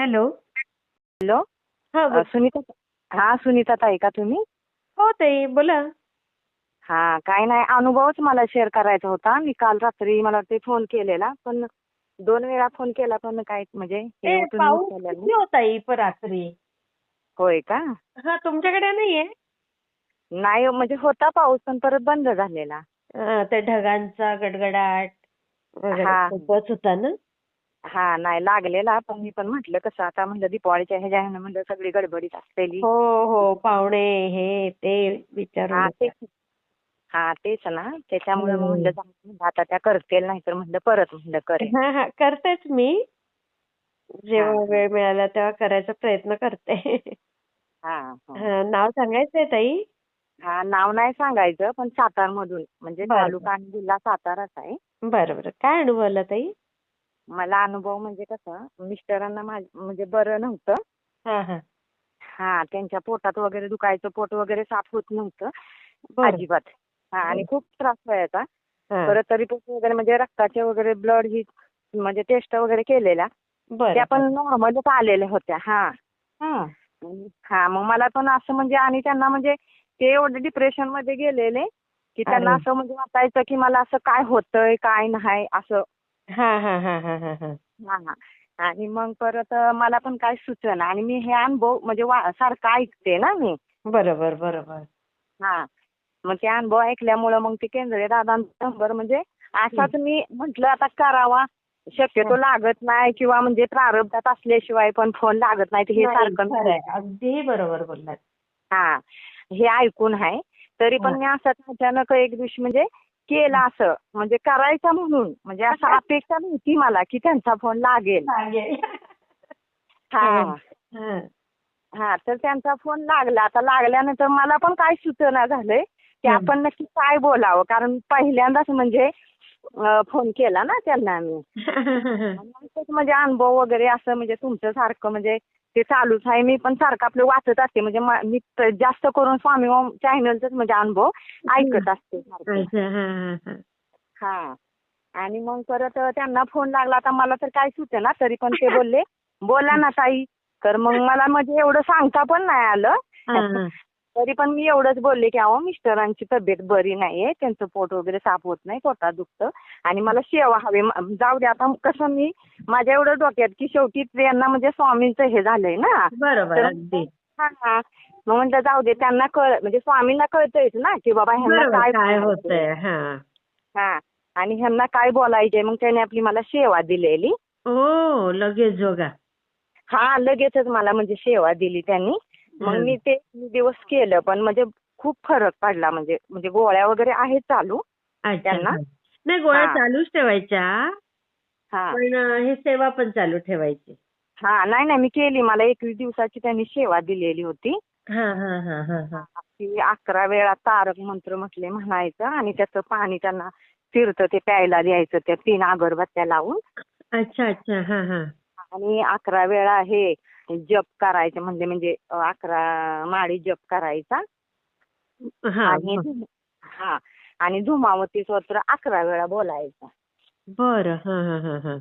Hello. Hello. हा बोल. सुनीता हा सुनीता ताई का तुम्ही? हो ताई बोला. हा काय नाही अनुभवच मला शेअर करायचा होता. मी काल रात्री मला वाटते फोन केलेला पण दोन वेळा फोन केला पण काय म्हणजे हे ए तुम्ही पाऊस उचलला किती नाही. होता ताई प रात्री? होय का? हा तुमच्याकडे नाहीये? नाही म्हणजे होता पाऊस पण परत बंद झालेला. हा, त्या ढगांचा गडगडाट वगैरे हा. खूपच होता ना? हा नाही लागलेला. पण मी पण म्हटलं कसं आता म्हणलं दिपावळीच्या ह्याच्या ह्यानं म्हणलं सगळी गडबडीत असलेली. हो हो पाहुणे हे ते विचारू हा. तेच. हा तेच ना. त्याच्यामुळे मग. म्हणलं जाऊ दे, आता त्या करतील नाही तर म्हणलं परत म्हणलं करेन. हा हा करतेच मी. जेव्हा. वेळ मिळाला तेव्हा करायचा प्रयत्न करते. हा हा. हा, नाव सांगायचंय ताई? हा नाव नाही सांगायचं पण सातारमधून. म्हणजे बरं, तालुका आणि जिल्हा साताराच आहे. बरं बरं. काय अनुभव आला ताई? मला अनुभव म्हणजे कसा मिस्टरांना म्हणजे बरं नव्हतं. हा हा. हा त्यांच्या पोटात वगैरे दुखायचं पोट वगैरे साफ होत नव्हतं. बरं. अजिबात. हा आणि खूप त्रास व्हायचा. परत तरी पण वगैरे म्हणजे रक्ताचे वगैरे ब्लड ही म्हणजे टेस्ट वगैरे केलेल्या. बरं त्या पण नॉर्मलच आलेल्या होत्या. हा. हा. मग मला पण असं म्हणजे आणि त्यांना म्हणजे ते एवढे डिप्रेशनमध्ये गेलेले की त्यांना. असं म्हणजे वाटायचं की मला असं काय होतंय काय नाही असं हा. आणि मग परत मला पण काय सुचेना आणि मी हे अनुभव म्हणजे सारखं ऐकते ना मी. बरोबर बरोबर. हा. मग ते अनुभव ऐकल्यामुळे मग ते केंद्रीय दादांचा नंबर म्हणजे असाच मी म्हंटल आता करावा. शक्यतो लागत नाही किंवा म्हणजे प्रारब्धात असल्याशिवाय पण फोन लागत नाही हे सारखं अगदी बरोबर बोललात. हा. हे ऐकून आहे. तरी पण मी असाच अचानक एक दिवशी म्हणजे केलं असं. म्हणजे करायचं म्हणून. म्हणजे असं अपेक्षा नव्हती मला की त्यांचा फोन लागेल. हा. हा. तर त्यांचा फोन लागला. आता लागल्यानंतर मला पण काय सुचना झालंय की. आपण नक्की काय बोलावं? कारण पहिल्यांदाच म्हणजे फोन केला ना त्यांना मी म्हणजे अनुभव वगैरे असं म्हणजे तुमचं सारखं म्हणजे ते चालूच आहे. मी पण सारखं आपलं वाचत असते. म्हणजे मा- मी त- जास्त करून स्वामी ओम चॅनलचाच म्हणजे अनुभव ऐकत असते सारखं. अच्छा, हा, हा, हा. हा. आणि मग परत त्यांना फोन लागला. आता मला तर काय सुचेना तरी पण ते बोलले बोला ना ताई. तर मग मला म्हणजे एवढं सांगता पण नाही आलं. हा, हा. तरी पण मी एवढंच बोलले की अहो मिस्टरांची तब्येत बरी नाहीये. त्यांचं पोट वगैरे साफ होत नाही पोटात दुखतं. आणि मला सेवा हवी. म- जाऊ दे आता कसं मी माझ्या एवढं डोक्यात की शेवटी यांना म्हणजे स्वामींचं हे झालंय ना बरोबर अगदी हा हा मग म्हटलं जाऊ दे त्यांना कळ म्हणजे स्वामींना कळतंयच ना की बाबा ह्यांना काय. होतंय हा हा आणि ह्यांना काय बोलायचंय मग त्याने आपली मला सेवा दिलेली ओ लगेच जोगा हा लगेचच मला म्हणजे सेवा दिली त्यांनी मग हं. मी ते दिवस केलं पण म्हणजे खूप फरक पडला म्हणजे म्हणजे गोळ्या वगैरे आहेत चालू त्यांना? हा. नाही गोळ्या हा. चालूच ठेवायच्या हा पण हे सेवा पण चालू ठेवायची. हा नाही नाही मी केली. मला एकवीस दिवसाची त्यांनी सेवा दिलेली होती. हा हा हा हा हा. की अकरा वेळा तारक मंत्र म्हटले म्हणायचं आणि त्याचं पाणी त्यांना फिरतं ते प्यायला द्यायचं त्या तीन अगरबत्त्या लावून. अच्छा अच्छा हा हा. आणि अकरा वेळा हे जप करायचं म्हणजे म्हणजे अकरा माळी जप करायचा. आणि हा. आणि धुमावती स्तोत्र अकरा वेळा बोलायचं. बरं. हा हा हा हा.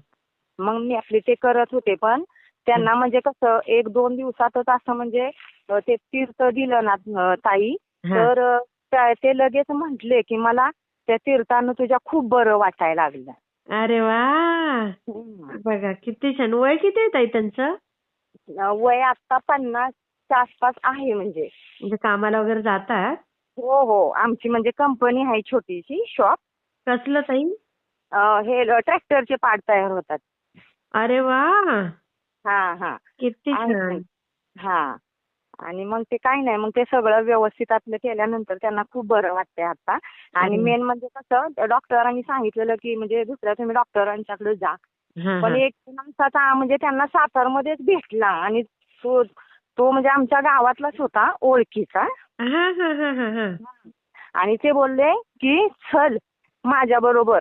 मग मी आपले ते करत होते पण त्यांना म्हणजे कसं एक दोन दिवसातच असं म्हणजे ते तीर्थ दिलं ना ताई. तर ते लगेच म्हटले की मला त्या तीर्थानं तुझ्या खूप बरं वाटायला लागलं. अरे वा. बघा किती छान. वय किती आहे ताई त्यांचं? वय आता पन्नासच्या आसपास आहे म्हणजे. म्हणजे कामाला वगैरे जातात? हो हो. आमची म्हणजे कंपनी आहे छोटीशी शॉप. कसलं ताई? हे ट्रॅक्टरचे पार्ट तयार होतात. अरे वा! हा हा. किती छान. हा. आणि मग ते काही नाही मग ते सगळं व्यवस्थित आपलं केल्यानंतर त्यांना खूप बरं वाटतंय आता. आणि. मेन म्हणजे कसं डॉक्टरांनी सांगितलेलं की म्हणजे दुसऱ्या तुम्ही डॉक्टरांच्याकडे जा. पण. एक माणसाचा म्हणजे त्यांना सातारमध्येच भेटला आणि तो तो म्हणजे आमच्या गावातलाच होता ओळखीचा. आणि ते बोलले की चल माझ्या बरोबर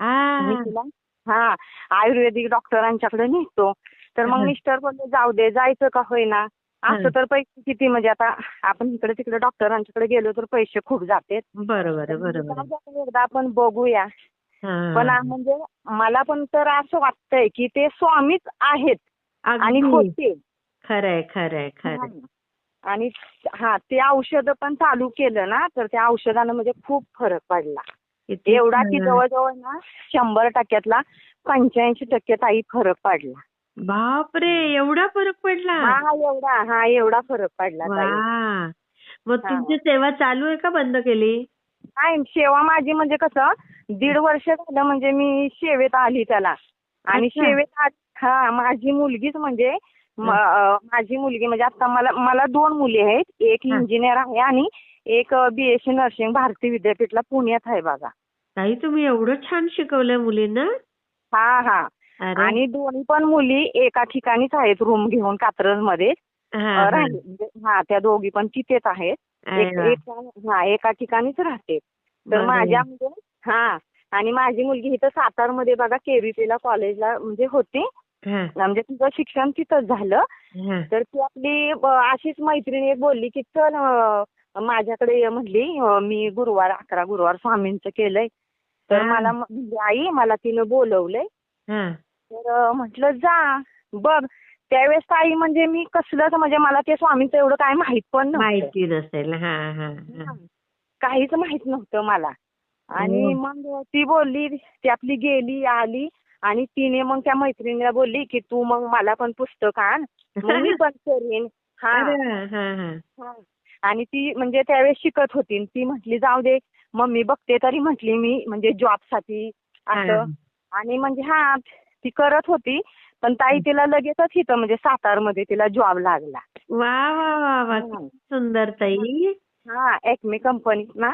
मी आ, तुला? हा आयुर्वेदिक डॉक्टरांच्याकडे नेतो. तर मग. मिस्टर बोलले जाऊ दे जायचं का होईना? असं तर पैसे किती म्हणजे आता आपण इकडे तिकडे डॉक्टरांच्याकडे गेलो तर पैसे खूप जाते बरोबर बरोबर. एकदा आपण बघूया. पण म्हणजे मला पण तर असं वाटतंय की ते स्वामीच आहेत आणि होते. खरंय खरंय खरंय. आणि हा ते औषध पण चालू केलं ना तर त्या औषधानं म्हणजे खूप फरक पडला. एवढा की. जवळजवळ ना शंभर टक्क्यातला पंच्याऐंशी टक्के ताई फरक पडला. बापरे! एवढा फरक पडला? हा एवढा. हा एवढा फरक पडला ताई. मग. तुमची सेवा चालू आहे का बंद केली? नाही सेवा माझी म्हणजे कसं दीड वर्ष झालं म्हणजे मी सेवेत आली त्याला. आणि. सेवेत हा माझी मुलगीच म्हणजे माझी मुलगी म्हणजे आता मला मला दोन मुली आहेत. एक. इंजिनियर आहे आणि एक बीएससी नर्सिंग भारती विद्यापीठला पुण्यात आहे बघा. ताई तुम्ही एवढं छान शिकवलंय मुलींना. हा हा. अरे. आणि दोन्ही पण मुली एका ठिकाणीच आहेत रूम घेऊन कात्रजमध्ये हा, हा. म्हणजे हा त्या दोघी पण तिथेच आहेत. अरे एक वा. एक- हा एका ठिकाणीच राहते. तर बरं. माझ्या म्हणजे हा आणि माझी मुलगी इथं सातारमध्ये बघा केवीपीला कॉलेजला म्हणजे होती. हा, म्हणजे तिचं शिक्षण तिथंच झालं. हा. तर ती आपली ब- अशीच मैत्रिणी एक बोलली की चल अं, माझ्याकडे ये म्हणली. अं, मी गुरुवार अकरा गुरुवार स्वामींचं केलंय. तर. मला म्हणजे आई मला तिनं बोलवलंय. तर म्हटलं जा बघ. त्यावेळेस ताई म्हणजे मी कसलंच म्हणजे मला ते स्वामींचं एवढं काय माहीत पण माहिती नसेल. हा हा हा. काहीच माहीत नव्हतं मला. आणि. मग ती बोलली ती आपली गेली आली आणि तिने मग त्या मैत्रिणीला बोलली की तू मग मला पण पुस्तक आण. मग मी पण करीन. हा. हा हा. हा. आणि ती म्हणजे त्यावेळेस शिकत होती. ती म्हटली जाऊ दे. मम्मी बघते तरी म्हटली मी म्हणजे जॉबसाठी असं. आणि म्हणजे हा ती करत होती पण ताई तिला लगेचच इथं म्हणजे सातारमध्ये तिला जॉब लागला वा वा वा वा. किती सुंदर ताई हा एक्मे कंपनीत ना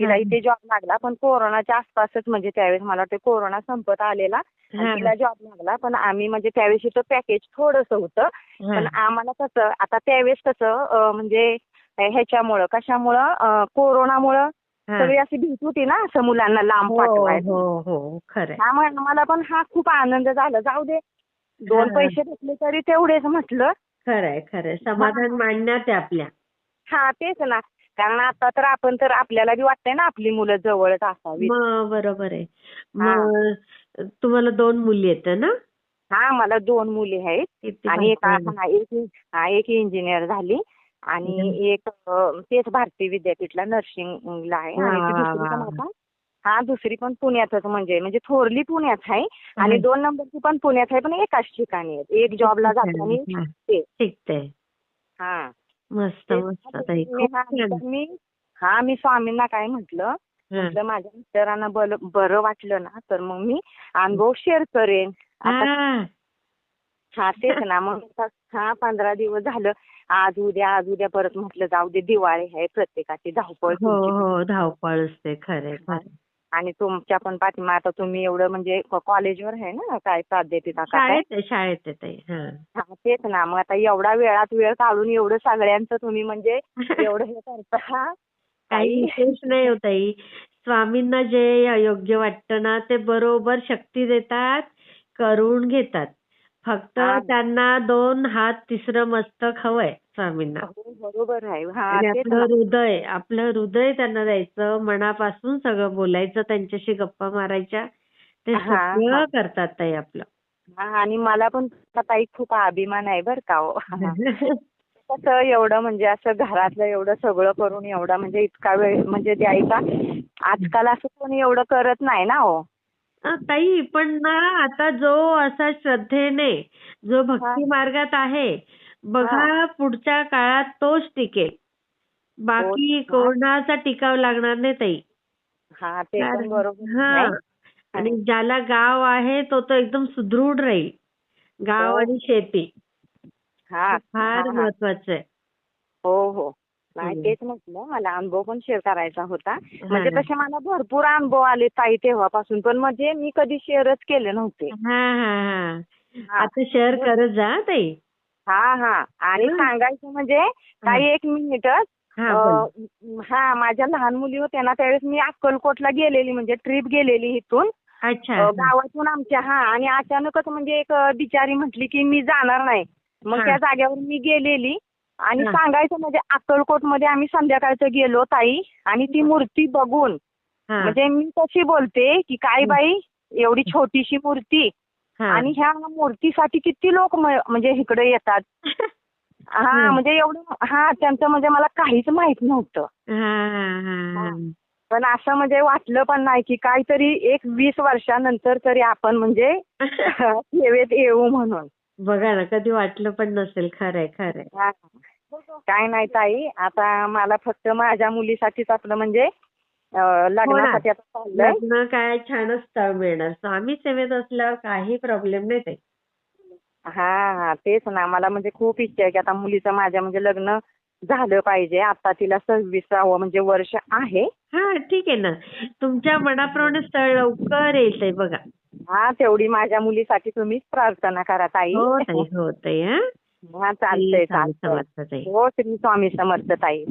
तिला हा. इथे जॉब लागला पण कोरोनाच्या आसपासच म्हणजे त्यावेळेस मला वाटतं कोरोना संपत आलेला आणि हा. तिला जॉब लागला पण आम्ही म्हणजे त्यावेळेस इथं पॅकेज थोडंसं होतं हा. पण आम्हाला कसं आता त्यावेळेस कसं अं, म्हणजे ह्याच्यामुळं कशामुळं अं, कोरोनामुळं. सगळी अशी भीती होती ना असं मुलांना लांब हो पाठवायचं हो हो त्यामुळे आम्हाला पण हा खूप आनंद झाला. जाऊ दे दोन. पैसे भेटले तरी तेवढेच म्हटलं. खरंय खरंय. समाधान मांडण्यात आहे आपल्या. हा तेच ना. कारण आता तर आपण तर आपल्याला बी वाटतंय ना आपली मुलं जवळच असावी मग बरोबर आहे. मग तुम्हाला दोन मुली आहेत ना? हा मला दोन मुली आहेत. किती आणि एक. हा, हा, एक इंजिनियर झाली. आणि एक तेच भारती विद्यापीठला नर्सिंगला आहे आणि ती दुसरी पण. आता हा दुसरी पण पुण्यातच म्हणजे म्हणजे थोरली पुण्यात आहे आणि. दोन नंबरची पण पुण्यात आहे पण एकाच ठिकाणी आहे एक जॉबला जाते आणि. शिकते. हा मस्त मस्त मी- हा, मी स्वामींना काय म्हटलं. म्हटलं माझ्या मिस्टरांना बरं वाटलं ना तर मग मी अनुभव शेअर करेन आता हा. तेच ना मग हा पंधरा दिवस झालं आज उद्या आज उद्या परत म्हटलं जाऊ दे दिवाळी आहे प्रत्येकाची धावपळ हो. हो धावपळ असते खरे खरे आणि तुमच्या पण पाठीमा आता तुम्ही एवढं म्हणजे कॉलेजवर आहे ना काय प्राध्यापिका शाळेत तेच ना मग आता एवढा वेळात वेळ काढून एवढं सगळ्यांचं तुम्ही म्हणजे एवढं हे करता काही विशेष नाही हो ताई. स्वामींना जे योग्य वाटतं ना ते बरोबर शक्ती देतात करून घेतात. फक्त. त्यांना दोन हात तिसरं मस्तक हवंय स्वामींना. हो, हा आणि आपलं हृदय आपलं हृदय त्यांना द्यायचं मनापासून सगळं बोलायचं त्यांच्याशी गप्पा मारायच्या. ते सगळं. करतात ताई आपलं. हा, आणि मला पण ताई खूप अभिमान आहे बरं का हो. कसं एवढं म्हणजे असं घरातलं एवढं सगळं करून एवढा म्हणजे इतका वेळ म्हणजे द्यायचा. आजकाल असं कोणी एवढं करत नाही ना हो. ताई पण ना आता जो असा श्रद्धेने जो भक्ती मार्गात आहे बघा पुढच्या काळात तोच टिकेल. बाकी. कोणाचा टिकाव लागणार नाही ताई. हा हा. आणि ज्याला गाव आहे तो तो एकदम सुदृढ राहील. गाव हो. आणि शेती. हा. फार. महत्वाचं आहे. हो हो. नाही. तेच म्हटलं मला अनुभव पण शेअर करायचा होता. म्हणजे हा. तसे मला भरपूर अनुभव आले ताई तेव्हापासून पण म्हणजे मी कधी शेअरच केले नव्हते. हा हा हा. हा. आता शेअर करत जा हा, ताई. हा हा. आणि हं. सांगायचं म्हणजे काही एक मिनिटच हा हा माझ्या लहान मुली होत्या ना त्यावेळेस मी अक्कलकोटला गेलेली म्हणजे ट्रिप गेलेली इथून. अच्छा. गावातून आमच्या हा. आणि अचानकच म्हणजे एक बिचारी म्हटली की मी जाणार नाही. मग हा. त्या जागेवर मी गेलेली. आणि. सांगायचं म्हणजे अक्कलकोटमध्ये आम्ही संध्याकाळचं गेलो ताई आणि ती मूर्ती बघून. म्हणजे मी कशी बोलते की काय. बाई एवढी छोटीशी मूर्ती. आणि ह्या मूर्तीसाठी किती लोक म्हणजे इकडे येतात हा. म्हणजे एवढं हा त्यांचं म्हणजे मला काहीच माहीत नव्हतं. पण असं म्हणजे वाटलं पण नाही की काहीतरी एक वीस वर्षानंतर तरी आपण म्हणजे सेवेत येऊ म्हणून बघा ना कधी वाटलं पण नसेल खरंय खरंय. काय नाही ताई आता मला फक्त माझ्या मुलीसाठीच आपलं म्हणजे लग्नासाठी आता चाललंय. लग्न काय छानच स्थळ मिळणार. स्वामी सेवेत असल्यावर काही प्रॉब्लेम नाही ते हा हा तेच ना. मला म्हणजे खूप इच्छा आहे की आता मुलीचं माझ्या म्हणजे लग्न झालं पाहिजे. आता तिला सव्वीसावं म्हणजे वर्ष आहे. हा ठीक आहे ना. तुमच्या मनाप्रमाणे स्थळ लवकर येईल ते बघा. हा तेवढी माझ्या मुलीसाठी तुम्हीच प्रार्थना करा ताई. हो ताई हो ताई हा. हा चालतंय चालतंय. हो श्री स्वामी समर्थ ताई.